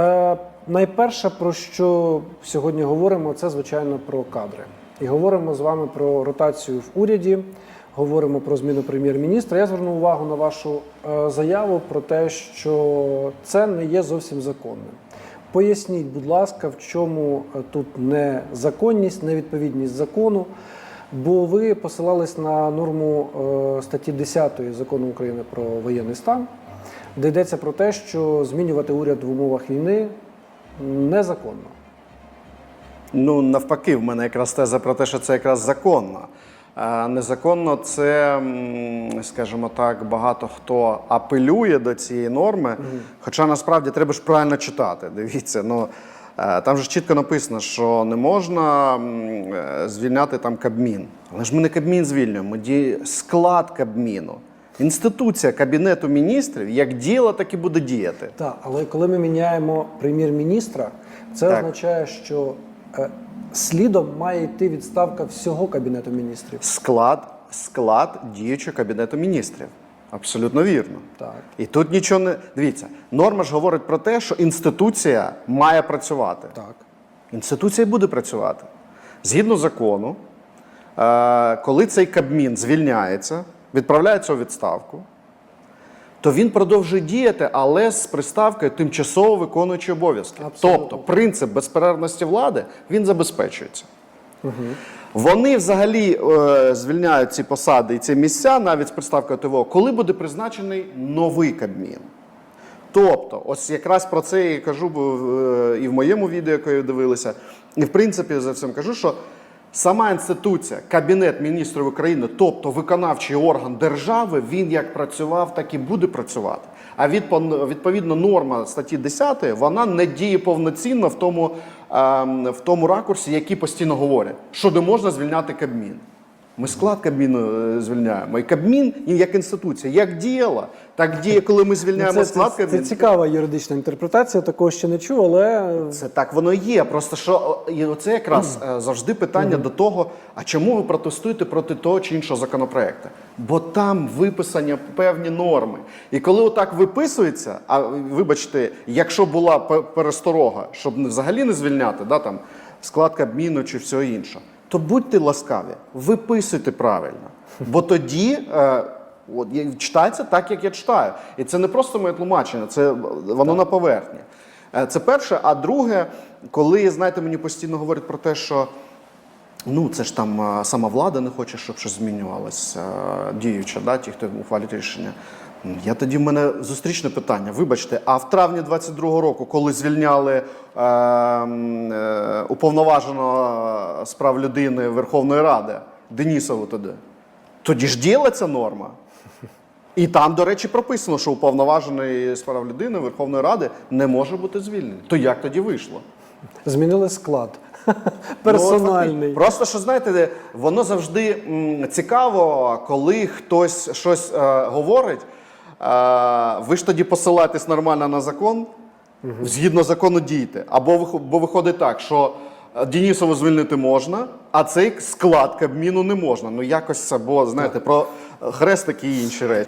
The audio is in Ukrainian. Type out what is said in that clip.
Е, найперше, про що сьогодні говоримо, це звичайно про кадри. І говоримо з вами про ротацію в уряді, говоримо про зміну прем'єр-міністра. Я звернув увагу на вашу е, заяву про те, що це не є зовсім законним. Поясніть, будь ласка, в чому е, тут незаконність, невідповідність закону. Бо ви посилались на норму е, статті 10 закону України про воєнний стан, де йдеться про те, що змінювати уряд в умовах війни незаконно. Ну, навпаки, в мене якраз теза про те, що це якраз законно. Е, Незаконно це, скажімо так, багато хто апелює до цієї норми. Хоча насправді треба ж правильно читати. Дивіться, ну е, там же ж чітко написано, що не можна е, звільняти там Кабмін. Але ж ми не Кабмін звільнюємо, ми склад Кабміну. Інституція Кабінету міністрів як діяла, так і буде діяти. Так, але коли ми міняємо прем'єр-міністра, це Так. означає, що е, слідом має йти відставка всього кабінету міністрів. Склад, склад діючого кабінету міністрів. Абсолютно вірно. Так. І тут нічого не дивіться. Норма ж говорить про те, що інституція має працювати. Так. Інституція буде працювати. Згідно закону, е, коли цей кабмін звільняється, відправляється у відставку, то він продовжує діяти, але з приставкою тимчасово виконуючи обов'язки. Тобто принцип безперервності влади він забезпечується. Вони взагалі е, звільняють ці посади і ці місця навіть з приставкою ТВО, коли буде призначений новий кабмін. Тобто, ось якраз про це я кажу е, і в моєму відео, яке дивилися, і в принципі за цим кажу, що сама інституція, Кабінет міністрів України, тобто виконавчий орган держави, він як працював, так і буде працювати. А відповідно норма статті 10, вона не діє повноцінно в тому, ем, в тому ракурсі, який постійно говорять, що не можна звільняти Кабмін. Ми склад Кабміну е, звільняємо. І Кабмін як інституція, як діяла, так діє, коли ми звільняємо Ну, це, склад це, це цікава юридична інтерпретація, такого ще не чув, але Це так воно і є. Просто що і оце якраз е, завжди питання до того, а чому ви протестуєте проти того чи іншого законопроекту? Бо там виписані певні норми. І коли отак виписується, а вибачте, якщо була пересторога, щоб взагалі не звільняти, да, там, склад Кабміну чи всього іншого, то будьте ласкаві, виписуйте правильно. Бо тоді. Е, От читається так, як я читаю. І це не просто моє тлумачення, це воно на поверхні. Е, Це перше. А друге, коли знаєте, мені постійно говорять про те, що ну це ж там е, сама влада не хоче, щоб щось змінювалось, е, діюча, да, ті, хто ухвалюють рішення. Я тоді в мене зустрічне питання. Вибачте, а в травні 22-го року, коли звільняли е, е, уповноваженого з прав людини Верховної Ради Денісову тоді, тоді ж діяла ця норма. І там, до речі, прописано, що уповноважений з прав людини Верховної Ради не може бути звільнений. То як тоді вийшло? змінили склад Ну, персональний. от, Просто що знаєте, воно завжди м, цікаво, коли хтось щось е, говорить. Е, ви ж тоді посилаєтесь нормально на закон, згідно закону дійте. Або бо виходить так, що е, Денісову звільнити можна, а цей склад Кабміну не можна. Ну якось це, бо знаєте, про хрестики і інші речі.